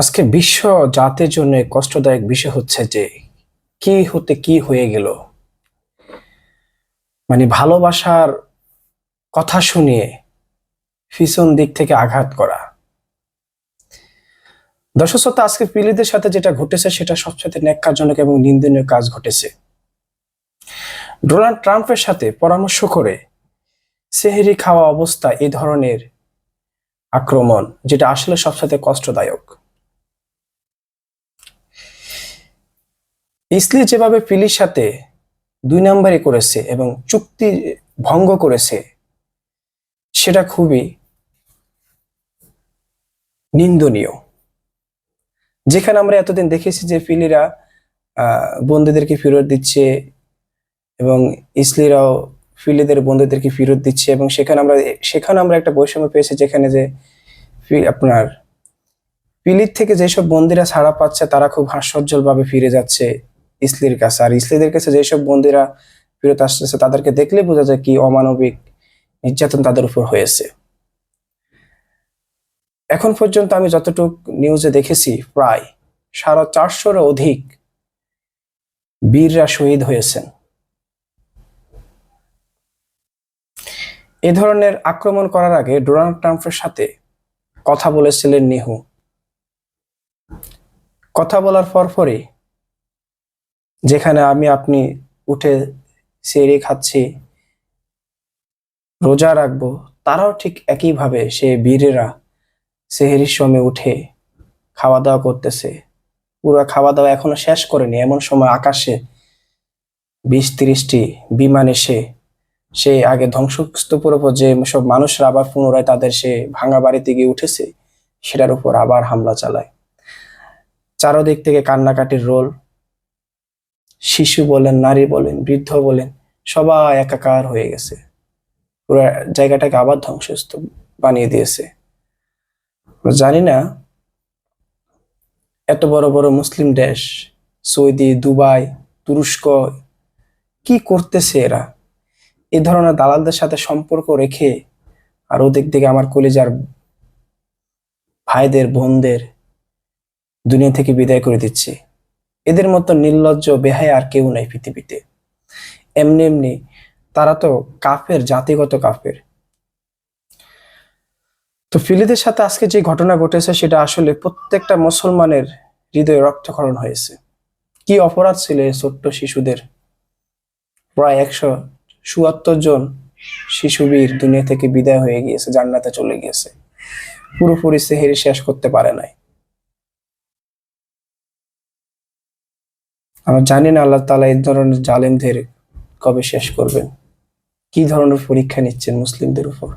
আজকে বিশ্ব জাতির জন্য কষ্টদায়ক বিষয় হচ্ছে যে, কি হতে কি হয়ে গেল? মানে ভালোবাসার কথা শুনিয়ে ফিসন দিক থেকে আঘাত করা। দর্শক আজকে পিলিদের সাথে যেটা ঘটেছে সেটা সবচেয়ে ন্যাক্কারজনক এবং নিন্দনীয় কাজ ঘটেছে। ডোনাল্ড ট্রাম্পের সাথে পরামর্শ করে সেহেরি খাওয়া অবস্থা এই ধরনের আক্রমণ, যেটা আসলে সবসাথে কষ্টদায়ক। ইসলি যেভাবে ফিলির সাথে দুই নম্বরে করেছে এবং চুক্তি ভঙ্গ করেছে সেটা খুবই নিন্দনীয়। যেখানে আমরা এতদিন দেখেছি যে ফিলিরা আহ, বন্দীদেরকে ফেরত দিচ্ছে এবং ইসলিরাও ফিলিদের বন্ধুদেরকে ফেরত দিচ্ছে এবং সেখানে আমরা সেখানে আমরা একটা বৈষম্য পেয়েছি যেখানে যে আপনার পিলির থেকে যেসব বন্দিরা ছাড়া পাচ্ছে তারা খুব হাস্যোজ্জ্বল ভাবে ফিরে যাচ্ছে। ইসলির কাছে। আর ইসলিদের কাছে যেসব বন্দিরা ফেরত আসতেছে, তাদেরকে দেখলে বোঝা যায় কি অমানবিক নির্যাতন তাদের উপর হয়েছে। এখন পর্যন্ত আমি যতটুকু নিউজে দেখেছি, প্রায় সাড়ে চারশোর অধিক বীররা শহীদ হয়েছেন। এ ধরনের আক্রমণ করার আগে ডোনাল্ড ট্রাম্পের সাথে কথা বলেছিলেন নেহু কথা বলার পরপরই যেখানে আমি আপনি উঠে সেরে খাচ্ছি, রোজা রাখব, তারাও ঠিক একইভাবে সে বীরেরা সেহেরির সময় উঠে খাওয়া দাওয়া করতেছে। পুরো খাওয়া দাওয়া এখনও শেষ করেনি। এমন সময় আকাশে বিশ তিরিশটি বিমান এসে সে আগে ধ্বংসস্তূপের উপর যে সব মানুষরা আবার পুনরায় তাদের সে ভাঙা বাড়িতে গিয়ে উঠেছে, সেটার উপর আবার হামলা চালায়। চারদিক থেকে কান্নাকাটির রোল শিশু বলেন, নারী বলেন, বৃদ্ধ বলেন, সবাই একাকার হয়ে গেছে। পুরো জায়গাটাকে আবার ধ্বংসস্তূপ বানিয়ে দিয়েছে। জানি না এত বড় বড় মুসলিম দেশ, সৌদি, দুবাই, তুরস্ক, কি করতেছে এরা? এ ধরনের দালালদের সাথে সম্পর্ক রেখে আর ওদিক থেকে আমার কলেজার ভাইদের, বোনদের দুনিয়া থেকে বিদায় করে দিচ্ছে। এদের মতো নির্লজ্জ, বেহায় আর কেউ নাই পৃথিবীতে। এমনি এমনি তারা তো কাফের, জাতিগত কাফের। তো ফিলিদের সাথে আজকে যে ঘটনা ঘটেছে, সেটা আসলে প্রত্যেকটা মুসলমানের হৃদয়ে রক্তক্ষরণ হয়েছে। কি অপরাধ ছিল ছোট্ট শিশুদের? প্রায় একশো চুয়াত্তর জন শিশুবীর দুনিয়া থেকে বিদায় হয়ে গিয়েছে, জান্নাতে চলে গিয়েছে। পুরোপুরি সেহেরি শেষ করতে পারে নাই। আমরা জানি না আল্লাহ তালা এই ধরনের জালেমদের কবে শেষ করবেন। কি ধরনের পরীক্ষা নিচ্ছেন মুসলিমদের উপর?